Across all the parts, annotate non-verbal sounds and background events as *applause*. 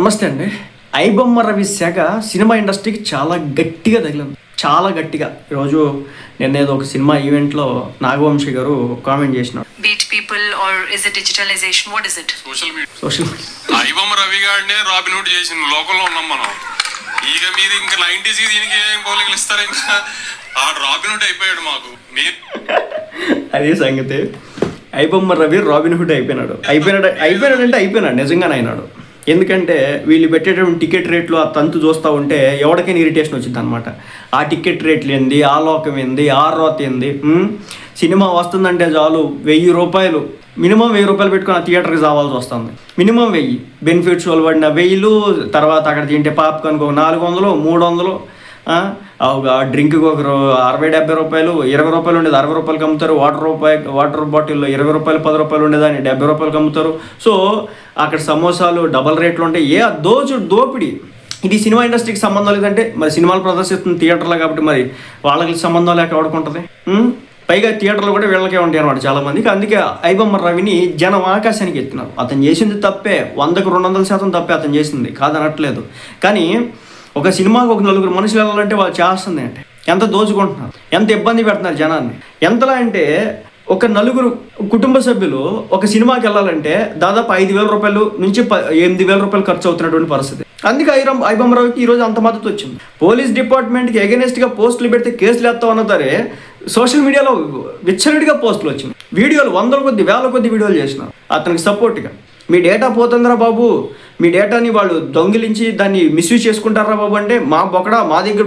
నమస్తే అండి. ఐబొమ్మ రవి శాఖ సినిమా ఇండస్ట్రీకి చాలా గట్టిగా తగిలింది. చాలా గట్టిగా. ఈరోజు నిన్న ఏదో ఒక సినిమా ఈవెంట్లో నాగవంశీ గారు కామెంట్ చేసినాడు beat people or is it digitalization? What is it? Social media social media iBomma Ravi గారినే రాబిన్ హుడ్ చేసిన లోకంలో ఉన్నాం మనం. ఇక మీరు ఇంకా నైన్టీస్ దీనికి ఏం పోలికలు ఇస్తారు ఇంకా? ఆ రాబిన్ హుడ్ అయిపోయాడు మాకు. మీరు అదే సంగతి. ఐబొమ్మ రవి రాబిన్ హుడ్ అయిపోయినాడు. అయిపోయినాడు అయిపోయినాడు అంటే అయిపోయినాడు. నిజంగానే అయినాడు. ఎందుకంటే వీళ్ళు పెట్టేటటువంటి టికెట్ రేట్లు ఆ తంతు చూస్తూ ఉంటే ఎవరికైనా ఇరిటేషన్ వచ్చింది అనమాట ఆ టికెట్ రేట్లు ఏంది ఆ లోకం ఏంది ఆ రోత ఏంది సినిమా వస్తుందంటే చాలు వెయ్యి రూపాయలు. మినిమం వెయ్యి రూపాయలు పెట్టుకుని ఆ థియేటర్కి రావాల్సి వస్తుంది. మినిమం వెయ్యి. బెనిఫిట్స్ వాళ్ళు పడిన వెయ్యిలు తర్వాత అక్కడ తింటే పాప్కార్న్కి ఒక నాలుగు వందలు మూడు వందలు ఒక డ్రింక్కి ఒక అరవై డెబ్బై రూపాయలు ఇరవై రూపాయలు ఉండేది అరవై రూపాయలకి అమ్ముతారు వాటర్ రూపాయి వాటర్ బాటిల్లో ఇరవై రూపాయలు పది రూపాయలు ఉండేదాన్ని డెబ్బై రూపాయలకి అమ్ముతారు సో అక్కడ సమోసాలు డబల్ రేట్లు ఉంటాయి. ఏ దోచు దోపిడి. ఇది సినిమా ఇండస్ట్రీకి సంబంధం లేదంటే మరి సినిమాలు ప్రదర్శిస్తుంది థియేటర్లో కాబట్టి మరి వాళ్ళకి సంబంధం లేక ఎవడుకుంటుంది పైగా థియేటర్లు కూడా వీళ్ళకే ఉంటాయి అనమాట చాలా మందికి అందుకే ఐబొమ్మ రవిని జనం ఆకాశానికి ఎత్తినారు. అతను చేసింది తప్పే. వందకు రెండు వందల శాతం తప్పే అతను చేసింది. కాదనట్లేదు. కానీ ఒక సినిమాకి ఒక నలుగురు మనుషులు వెళ్ళాలంటే వాళ్ళు చేస్తుంది అంటే ఎంత దోచుకుంటున్నారు? ఎంత ఇబ్బంది పెడుతున్నారు జనాన్ని? ఎంతలా అంటే ఒక నలుగురు కుటుంబ సభ్యులు ఒక సినిమాకి వెళ్ళాలంటే దాదాపు ఐదు వేల రూపాయలు నుంచి ప ఎనిమిది వేల రూపాయలు ఖర్చు అవుతున్నటువంటి పరిస్థితి. అందుకే ఐరం ఐబొమ్మరావుకి ఈరోజు అంత మద్దతు వచ్చింది. పోలీస్ డిపార్ట్మెంట్కి ఎగనెస్ట్గా పోస్టులు పెడితే కేసులు వేస్తా ఉన్న సరే సోషల్ మీడియాలో విచ్చలవిడిగా పోస్టులు వచ్చింది. వీడియోలు వందల కొద్ది వేల కొద్ది వీడియోలు చేసినారు. అతనికి సపోర్ట్గా మీ డేటా పోతుందిరా బాబు. మీ డేటాని వాళ్ళు దొంగిలించి దాన్ని మిస్యూజ్ చేసుకుంటారా బాబు అంటే మా బొకడా మా దగ్గర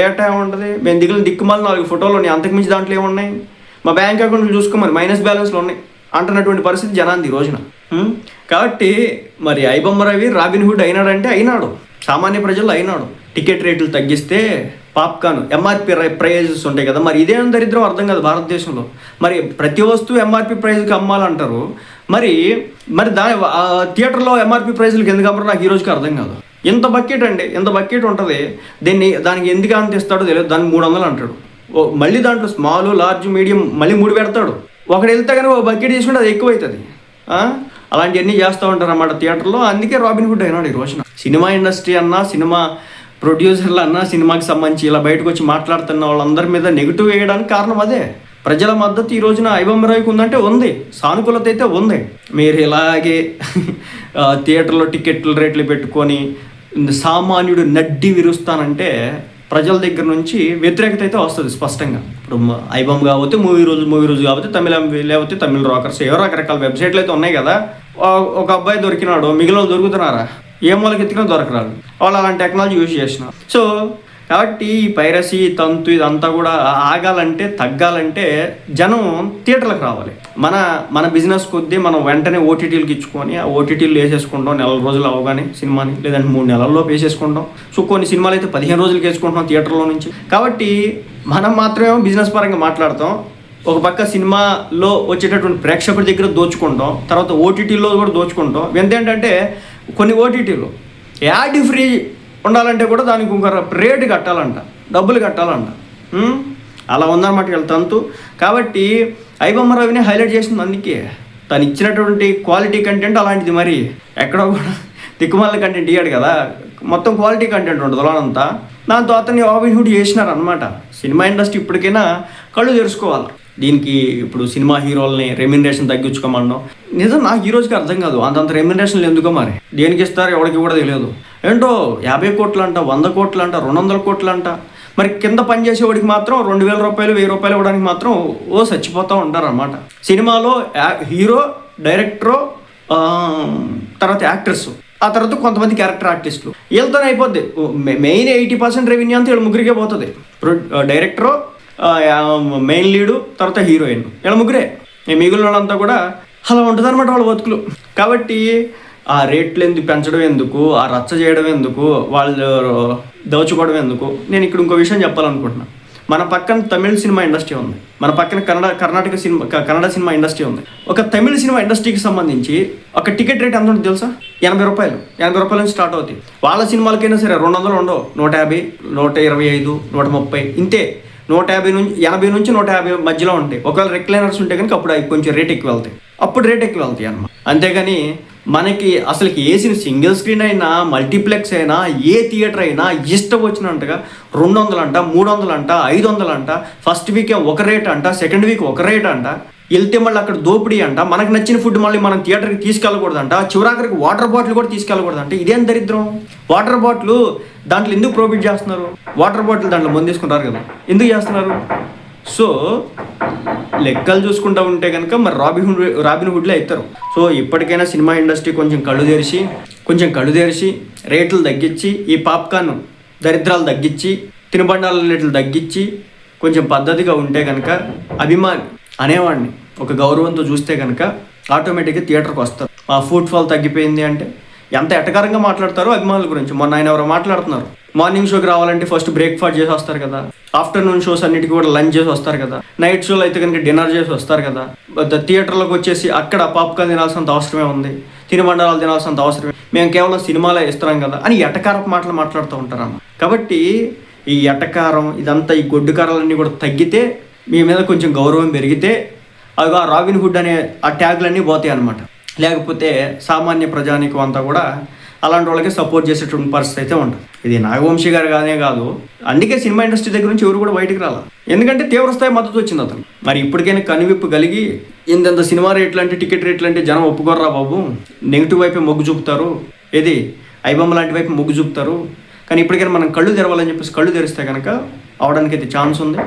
డేటా ఏముంటుంది? మేము దిగులు దిక్కుమాలి నాలుగు ఫోటోలు ఉన్నాయి. అంతకుమించి దాంట్లో ఏమున్నాయి? మా బ్యాంక్ అకౌంట్లు చూసుకోమని మైనస్ బ్యాలెన్స్లు ఉన్నాయి. అంటున్నటువంటి పరిస్థితి జనాంది రోజున. కాబట్టి మరి ఐబొమ్మ రవి రాబిన్ హుడ్ అయినాడంటే అయినాడు. సామాన్య ప్రజలు అయినాడు. టికెట్ రేట్లు తగ్గిస్తే పాప్కార్న్ ఎంఆర్పి ప్రైజెస్ ఉంటాయి కదా. మరి ఇదేం దరిద్రం అర్థం కాదు భారతదేశంలో. మరి ప్రతి వస్తువు ఎంఆర్పి ప్రైజ్కి అమ్మాలంటారు. మరి మరి దాని ఆ థియేటర్లో ఎంఆర్పి ప్రైజ్లకు ఎందుకు అమ్మరు? నాకు ఈ రోజుకి అర్థం కాదు. ఇంత బకెట్ అండి ఇంత బకెట్ ఉంటుంది? దీన్ని దానికి ఎందుకు అంత ఇస్తాడో తెలియదు. దానికి మూడు వందలు అంటాడు. ఓ మళ్ళీ దాంట్లో స్మాల్ లార్జ్ మీడియం మళ్ళీ మూడు పెడతాడు. ఒకడు వెళ్తే కనుక ఓ బకెట్ తీసుకుంటే అది ఎక్కువ అవుతుంది అలాంటివన్నీ చేస్తూ ఉంటారు అన్నమాట థియేటర్లో. అందుకే రాబిన్ గుడ్ అయినాడు ఈ రోజున. సినిమా ఇండస్ట్రీ అన్నా సినిమా ప్రొడ్యూసర్లు అన్నా సినిమాకి సంబంధించి ఇలా బయటకు వచ్చి మాట్లాడుతున్న వాళ్ళందరి మీద నెగిటివ్ వేయడానికి కారణం అదే. ప్రజల మద్దతు ఈ రోజున ఐబొమ్మరాయికి ఉందంటే ఉంది. సానుకూలత అయితే ఉంది. మీరు ఇలాగే *laughs* థియేటర్లో టికెట్లు రేట్లు పెట్టుకొని సామాన్యుడు నడ్డి విరుస్తానంటే ప్రజల దగ్గర నుంచి వ్యతిరేకత అయితే వస్తుంది స్పష్టంగా. ఇప్పుడు ఐబమ్ కాకపోతే మూవీ రోజు మూవీ రోజు కాబట్టి తమిళ లేకపోతే తమిళ రాకర్స్ ఏవో రకరకాల వెబ్సైట్లు అయితే ఉన్నాయి కదా. ఒక అబ్బాయి దొరికినాడు మిగిలిన దొరుకుతున్నారా? ఏ మూలకి దొరకరాదు. వాళ్ళు అలాంటి టెక్నాలజీ యూజ్ చేసినారు సో కాబట్టి ఈ పైరసీ తంతు ఇదంతా కూడా ఆగాలంటే తగ్గాలంటే జనం థియేటర్లకు రావాలి. మన మన బిజినెస్ కొద్దీ మనం వెంటనే ఓటీటీలకు ఇచ్చుకొని ఆ ఓటీటీలు వేసేసుకుంటాం. నెల రోజులు అవగానే సినిమాని లేదంటే మూడు నెలల్లో వేసేసుకుంటాం. సో కొన్ని సినిమాలు అయితే పదిహేను రోజులకి వేసుకుంటున్నాం థియేటర్లో నుంచి. కాబట్టి మనం మాత్రమే బిజినెస్ పరంగా మాట్లాడతాం. ఒక పక్క సినిమాలో వచ్చేటటువంటి ప్రేక్షకుల దగ్గర దోచుకుంటాం. తర్వాత ఓటీటీలో కూడా దోచుకుంటాం. ఏంటంటే కొన్ని ఓటీటీలు యాడ్ ఫ్రీ ఉండాలంటే కూడా దానికి ఇంకొక రేటు కట్టాలంట డబ్బులు కట్టాలంట. అలా ఉందన్నమాట వీళ్ళ తంతు. కాబట్టి ఐబొమ్మ రవిని హైలైట్ చేసింది అందుకే. తను ఇచ్చినటువంటి క్వాలిటీ కంటెంట్ అలాంటిది మరి. ఎక్కడో కూడా దిక్కుమాల కంటెంట్ ఇయ్యాడు కదా. మొత్తం క్వాలిటీ కంటెంట్ ఉంటుంది లోనంతా దాంతో అతన్ని రాబిన్ హుడ్ చేసినారు అనమాట సినిమా ఇండస్ట్రీ ఇప్పటికైనా కళ్ళు తెరుచుకోవాలి. దీనికి ఇప్పుడు సినిమా హీరోల్ని రెమ్యునరేషన్ తగ్గించుకోమన్నాం నిజం నాకు ఈ రోజుకి అర్థం కాదు. అంతంత రెమ్యునరేషన్లు ఎందుకో మరి? దేనికి ఇస్తారు? ఎవరికి కూడా తెలియదు. ఏంటో యాభై కోట్లు అంట వంద కోట్లు అంట రెండు వందల కోట్లు అంట మరి కింద పనిచేసేవాడికి మాత్రం రెండు వేల రూపాయలు వెయ్యి రూపాయలు ఇవ్వడానికి మాత్రం ఓ చచ్చిపోతూ ఉంటారనమాట సినిమాలో హీరో డైరెక్టరు తర్వాత యాక్టర్స్. ఆ తర్వాత కొంతమంది క్యారెక్టర్ ఆర్టిస్టులు. వీళ్ళతోనే అయిపోద్ది. మెయిన్ ఎయిటీ పర్సెంట్ రెవెన్యూ అంతా వీళ్ళ ముగ్గురికే పోతుంది. డైరెక్టరు మెయిన్ లీడు తర్వాత హీరోయిన్. వీళ్ళ ముగ్గురే. మిగిలిన వాళ్ళంతా కూడా అలా ఉంటుంది అనమాట వాళ్ళ బతుకులు. కాబట్టి ఆ రేట్లు ఎందుకు పెంచడం ఎందుకు? ఆ రచ్చ చేయడం ఎందుకు? వాళ్ళు దోచుకోవడం ఎందుకు? నేను ఇక్కడ ఇంకో విషయం చెప్పాలనుకుంటున్నా. మన పక్కన తమిళ సినిమా ఇండస్ట్రీ ఉంది. మన పక్కన Kannada Karnataka cinema Kannada cinema industry ఉంది. ఒక తమిళ సినిమా ఇండస్ట్రీకి సంబంధించి ఒక టికెట్ రేట్ ఎంత ఉంటుంది తెలుసా? ఎనభై రూపాయలు. ఎనభై రూపాయల నుంచి స్టార్ట్ అవుతాయి. వాళ్ళ సినిమాలకైనా సరే రెండు వందలు ఉండవు. నూట యాభై నూట ఇరవై ఐదు నూట ముప్పై. ఇంతే. నూట యాభై నుంచి ఎనభై నుంచి నూట యాభై మధ్యలో ఉంటాయి. ఒకవేళ రెక్లైనర్స్ ఉంటే కనుక అప్పుడు అవి కొంచెం రేట్ ఎక్కువ వెళ్తాయి. అప్పుడు రేట్ ఎక్కువ వెళ్తాయి అనమాట అంతేగాని మనకి అసలుకి వేసిన సింగిల్ స్క్రీన్ అయినా మల్టీప్లెక్స్ అయినా ఏ థియేటర్ అయినా ఇష్టం వచ్చినట్టుగా రెండు వందలంట మూడు వందలంట ఐదు వందలంట ఫస్ట్ వీక్ ఒక రేట్ అంట సెకండ్ వీక్ ఒక రేట్ అంట వెళ్తే మళ్ళీ అక్కడ దోపిడీ అంట మనకు నచ్చిన ఫుడ్ మళ్ళీ మనం థియేటర్కి తీసుకెళ్ళకూడదంట చివరాఖరికి వాటర్ బాటిల్ కూడా తీసుకెళ్ళకూడదంట ఇదేం దరిద్రం? వాటర్ బాటిల్ దాంట్లో ఎందుకు ప్రొవైడ్ చేస్తున్నారు? వాటర్ బాటిల్ దాంట్లో మందు తీసుకుంటారు కదా ఎందుకు చేస్తున్నారు? సో లెక్కలు చూసుకుంటా ఉంటే కనుక మరి రాబిన్ రాబిన్ హుడ్లే అవుతారు సో ఇప్పటికైనా సినిమా ఇండస్ట్రీ కొంచెం కళ్ళు తెరిచి కొంచెం కళ్ళు తెరిచి రేట్లు తగ్గించి ఈ పాప్కార్న్ దరిద్రాలు తగ్గించి తినుబండాల రేట్లు తగ్గించి కొంచెం పద్ధతిగా ఉంటే కనుక అభిమాని అనేవాడిని ఒక గౌరవంతో చూస్తే కనుక ఆటోమేటిక్గా థియేటర్కి వస్తారు. ఆ ఫుట్ఫాల్ తగ్గిపోయింది అంటే ఎంత ఎటకారంగా మాట్లాడతారో అభిమానుల గురించి. మొన్న ఆయన ఎవరో మాట్లాడుతున్నారు. మార్నింగ్ షోకి రావాలంటే ఫస్ట్ బ్రేక్ఫాస్ట్ చేసి వస్తారు కదా. ఆఫ్టర్నూన్ షోస్ అన్నిటికీ కూడా లంచ్ చేసి వస్తారు కదా. నైట్ షోలో అయితే కనుక డిన్నర్ చేసి వస్తారు కదా. థియేటర్లోకి వచ్చేసి అక్కడ పాప్కార్న్ తినాల్సినంత అవసరమే ఉంది. తినుబండారాలు తినాల్సినంత అవసరమే. మేము కేవలం సినిమాలే ఇస్తున్నాం కదా అని ఎటకారపు మాటలు మాట్లాడుతూ ఉంటారమ్మ. కాబట్టి ఈ ఎటకారం ఇదంతా ఈ గొడ్డుకారాలన్నీ కూడా తగ్గితే మీ మీద కొంచెం గౌరవం పెరిగితే అవి ఆ రాబిన్ హుడ్ అనే ఆ ట్యాగ్లన్నీ పోతాయి అనమాట లేకపోతే సామాన్య ప్రజానికం అంతా కూడా అలాంటి వాళ్ళకి సపోర్ట్ చేసేటువంటి పరిస్థితి అయితే ఉంటుంది. ఇది నాగవంశీ గారు కానే కాదు అందుకే సినిమా ఇండస్ట్రీ దగ్గర నుంచి ఎవరు కూడా బయటికి రాల. ఎందుకంటే తీవ్రస్థాయి మద్దతు వచ్చింది అతను. మరి ఇప్పటికైనా కనువిప్పు కలిగి ఇంత సినిమా రేట్లు అంటే టికెట్ రేట్లు అంటే జనం ఒప్పుకోర్రా బాబు? నెగిటివ్ వైపే మొగ్గు చూపుతారు. ఏది? ఐబమ్మ లాంటి వైపు మొగ్గు చూపుతారు. కానీ ఇప్పటికైనా మనం కళ్ళు తెరవాలని చెప్పేసి కళ్ళు తెరిస్తే కనుక అవడానికి అయితే ఛాన్స్ ఉంది.